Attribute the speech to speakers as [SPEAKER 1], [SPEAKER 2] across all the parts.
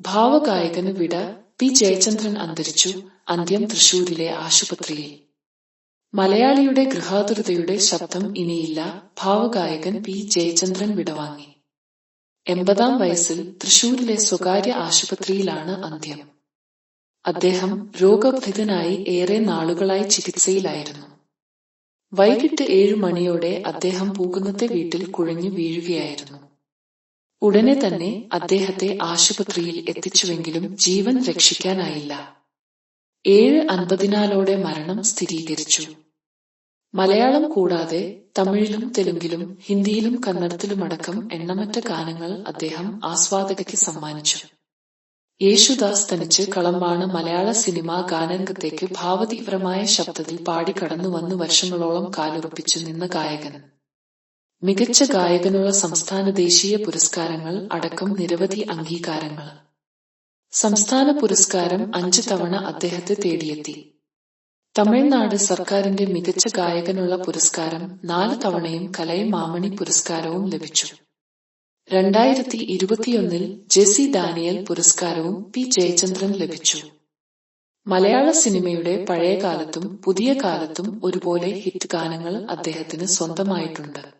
[SPEAKER 1] ഭാവഗായകന് വിട പി ജയചന്ദ്രൻ അന്തരിച്ചു അന്ത്യം തൃശൂരിലെ ആശുപത്രിയിൽ. മലയാളിയുടെ ഗൃഹാതുരതയുടെ ശബ്ദം ഇനിയില്ല ഭാവഗായകൻ പി ജയചന്ദ്രൻ വിടവാങ്ങി എൺപതാം വയസ്സിൽ തൃശൂരിലെ സ്വകാര്യ ആശുപത്രിയിലാണ് അന്ത്യം. അദ്ദേഹം രോഗബാധിതനായി ഏറെ നാളുകളായി ചികിത്സയിലായിരുന്നു. വൈകിട്ട് ഏഴു മണിയോടെ അദ്ദേഹം പൂകുന്നത്തെ വീട്ടിൽ കുഴഞ്ഞു വീഴുകയായിരുന്നു. ഉടനെ തന്നെ അദ്ദേഹത്തെ ആശുപത്രിയിൽ എത്തിച്ചുവെങ്കിലും ജീവൻ രക്ഷിക്കാനായില്ല. ഏഴ് അൻപതിനാലോടെ മരണം സ്ഥിരീകരിച്ചു. മലയാളം കൂടാതെ തമിഴിലും തെലുങ്കിലും ഹിന്ദിയിലും കന്നഡത്തിലുമടക്കം എണ്ണമറ്റ ഗാനങ്ങൾ അദ്ദേഹം ആസ്വാദകയ്ക്ക് സമ്മാനിച്ചു. യേശുദാസ് തനിച്ച് കളമ്പാണ് മലയാള സിനിമാ ഗാനരംഗത്തേക്ക് ഭാവതീവ്രമായ ശബ്ദത്തിൽ പാടി കടന്നു വന്ന് വർഷങ്ങളോളം കാലുറപ്പിച്ചു നിന്ന ഗായകൻ. മികച്ച ഗായകനുള്ള സംസ്ഥാന ദേശീയ പുരസ്കാരങ്ങൾ അടക്കം നിരവധി അംഗീകാരങ്ങൾ. സംസ്ഥാന പുരസ്കാരം അഞ്ചു തവണ അദ്ദേഹത്തെ തേടിയെത്തി. തമിഴ്നാട് സർക്കാരിന്റെ മികച്ച ഗായകനുള്ള പുരസ്കാരം നാല് തവണയും കലൈ മാമണി പുരസ്കാരവും ലഭിച്ചു. രണ്ടായിരത്തി ഇരുപത്തിയൊന്നിൽ ജെസി ഡാനിയൽ പുരസ്കാരവും പി ജയചന്ദ്രൻ ലഭിച്ചു. മലയാള സിനിമയുടെ പഴയ കാലത്തും പുതിയ കാലത്തും ഒരുപോലെ ഹിറ്റ് ഗാനങ്ങൾ അദ്ദേഹത്തിന് സ്വന്തമായിട്ടുണ്ട്.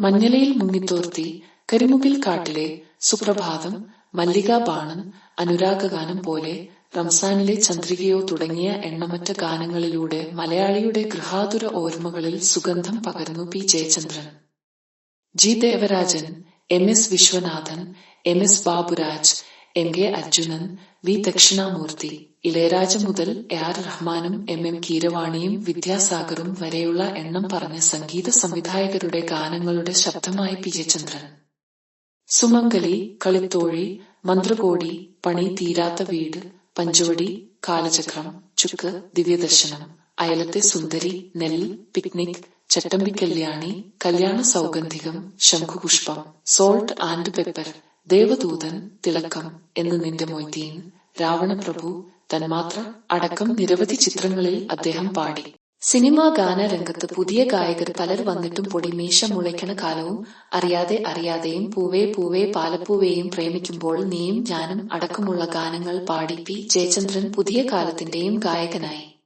[SPEAKER 1] മഞ്ഞലയിൽ മുങ്ങിത്തോർത്തി കരിമുകിൽ കാട്ടിലെ സുപ്രഭാതം മല്ലിക ബാണൻ അനുരാഗഗാനം പോലെ റംസാനിലെ ചന്ദ്രികയോ തുടങ്ങിയ എണ്ണമറ്റ ഗാനങ്ങളിലൂടെ മലയാളിയുടെ ഗൃഹാതുര ഓർമ്മകളിൽ സുഗന്ധം പകർന്നു P. Jayachandran. G. Devarajan M. S. Viswanathan M. S. Baburaj M K Arjunan V Dakshinamoorthy Ilaiyaraaja മുതൽ എ ആർ റഹ്മാനും എം എം കീരവാണിയും വിദ്യാസാഗറും വരെയുള്ള എണ്ണം പറഞ്ഞ സംഗീത സംവിധായകരുടെ ഗാനങ്ങളുടെ ശബ്ദമായി പി ജയചന്ദ്രൻ സുമംഗലി കളിത്തോഴി മന്ത്രകോടി പണി തീരാത്ത വീട് പഞ്ചോടി കാലചക്രം ചുക്ക് ദിവ്യദർശനം അയലത്തെ സുന്ദരി നെല്ല് picnic Chattambi Kalyani Kalyana Saugandhikam Shankhupushpam salt and pepper Devadoothan Thilakkam Ennu Ninte Moideen Ravanaprabhu തന്മാത്ര അടക്കം നിരവധി ചിത്രങ്ങളിൽ അദ്ദേഹം പാടി. സിനിമാ ഗാന രംഗത്ത് പുതിയ ഗായകർ പലർ വന്നിട്ടും പൊടി മീശ മുളയ്ക്കണ കാലവും അറിയാതെ അറിയാതെയും പൂവേ പൂവേ പാലപ്പൂവേയും പ്രേമിക്കുമ്പോൾ നീയും ഞാനും അടക്കമുള്ള ഗാനങ്ങൾ പാടി പി. ജയചന്ദ്രൻ പുതിയ കാലത്തിന്റെയും ഗായകനായി.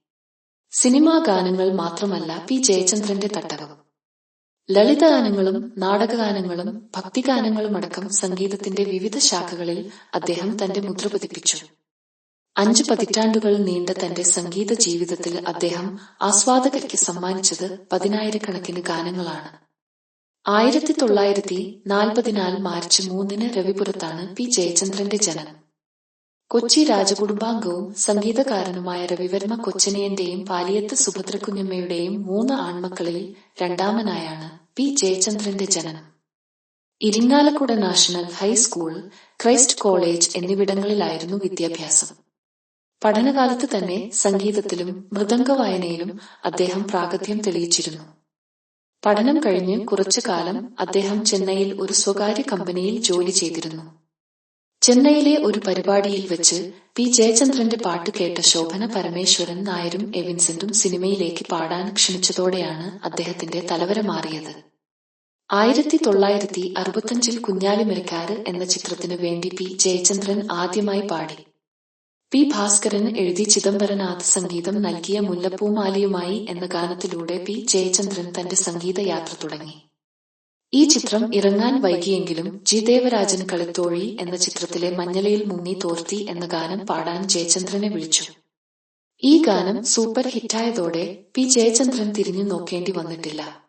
[SPEAKER 1] സിനിമാ ഗാനങ്ങൾ മാത്രമല്ല പി. ജയചന്ദ്രന്റെ തട്ടകം. ലളിതഗാനങ്ങളും നാടകഗാനങ്ങളും ഭക്തിഗാനങ്ങളും അടക്കം സംഗീതത്തിന്റെ വിവിധ ശാഖകളിൽ അദ്ദേഹം തന്റെ മുദ്ര പതിപ്പിച്ചു. അഞ്ച് പതിറ്റാണ്ടുകൾ നീണ്ട തന്റെ സംഗീത ജീവിതത്തിൽ അദ്ദേഹം ആസ്വാദകർക്ക് സമ്മാനിച്ചത് പതിനായിരക്കണക്കിന് ഗാനങ്ങളാണ്. ആയിരത്തി തൊള്ളായിരത്തി നാൽപ്പതിനാല് മാർച്ച് മൂന്നിന് രവിപുരത്താണ് പി ജയചന്ദ്രന്റെ ജനനം. കൊച്ചി രാജകുടുംബാംഗവും സംഗീതകാരനുമായ രവിവർമ്മ കൊച്ചനയന്റെയും പാലിയത്ത് സുഭദ്രകുഞ്ഞമ്മയുടെയും മൂന്ന് ആൺമക്കളിൽ രണ്ടാമനായാണ് പി ജയചന്ദ്രന്റെ ജനനം. Irinjalakuda national high school Christ college എന്നിവിടങ്ങളിലായിരുന്നു വിദ്യാഭ്യാസം. പഠനകാലത്ത് തന്നെ സംഗീതത്തിലും മൃദംഗ വായനയിലും അദ്ദേഹം പ്രാഗത്യം തെളിയിച്ചിരുന്നു. പഠനം കഴിഞ്ഞ് കുറച്ചു കാലം അദ്ദേഹം ചെന്നൈയിൽ ഒരു സ്വകാര്യ കമ്പനിയിൽ ജോലി ചെയ്തിരുന്നു. ചെന്നൈയിലെ ഒരു പരിപാടിയിൽ വെച്ച് പി ജയചന്ദ്രന്റെ പാട്ട് കേട്ട ശോഭന പരമേശ്വരൻ നായരും എവിൻസെന്റും സിനിമയിലേക്ക് പാടാൻ ക്ഷണിച്ചതോടെയാണ് അദ്ദേഹത്തിന്റെ തലവര മാറിയത്. ആയിരത്തി തൊള്ളായിരത്തി അറുപത്തഞ്ചിൽ കുഞ്ഞാലിമരക്കാര് എന്ന ചിത്രത്തിനു വേണ്ടി പി ജയചന്ദ്രൻ ആദ്യമായി പാടി. പി ഭാസ്കരൻ എഴുതി ചിദംബരനാഥ് സംഗീതം നൽകിയ മുല്ലപ്പൂമാലിയുമായി എന്ന ഗാനത്തിലൂടെ പി ജയചന്ദ്രൻ തന്റെ സംഗീത യാത്ര തുടങ്ങി. ഈ ചിത്രം ഇറങ്ങാൻ വൈകിയെങ്കിലും ജി കളിത്തോഴി എന്ന ചിത്രത്തിലെ മഞ്ഞലയിൽ മുങ്ങി തോർത്തി എന്ന ഗാനം പാടാൻ ജയചന്ദ്രനെ വിളിച്ചു. ഈ ഗാനം സൂപ്പർ ഹിറ്റായതോടെ പി ജയചന്ദ്രൻ തിരിഞ്ഞു നോക്കേണ്ടി വന്നിട്ടില്ല.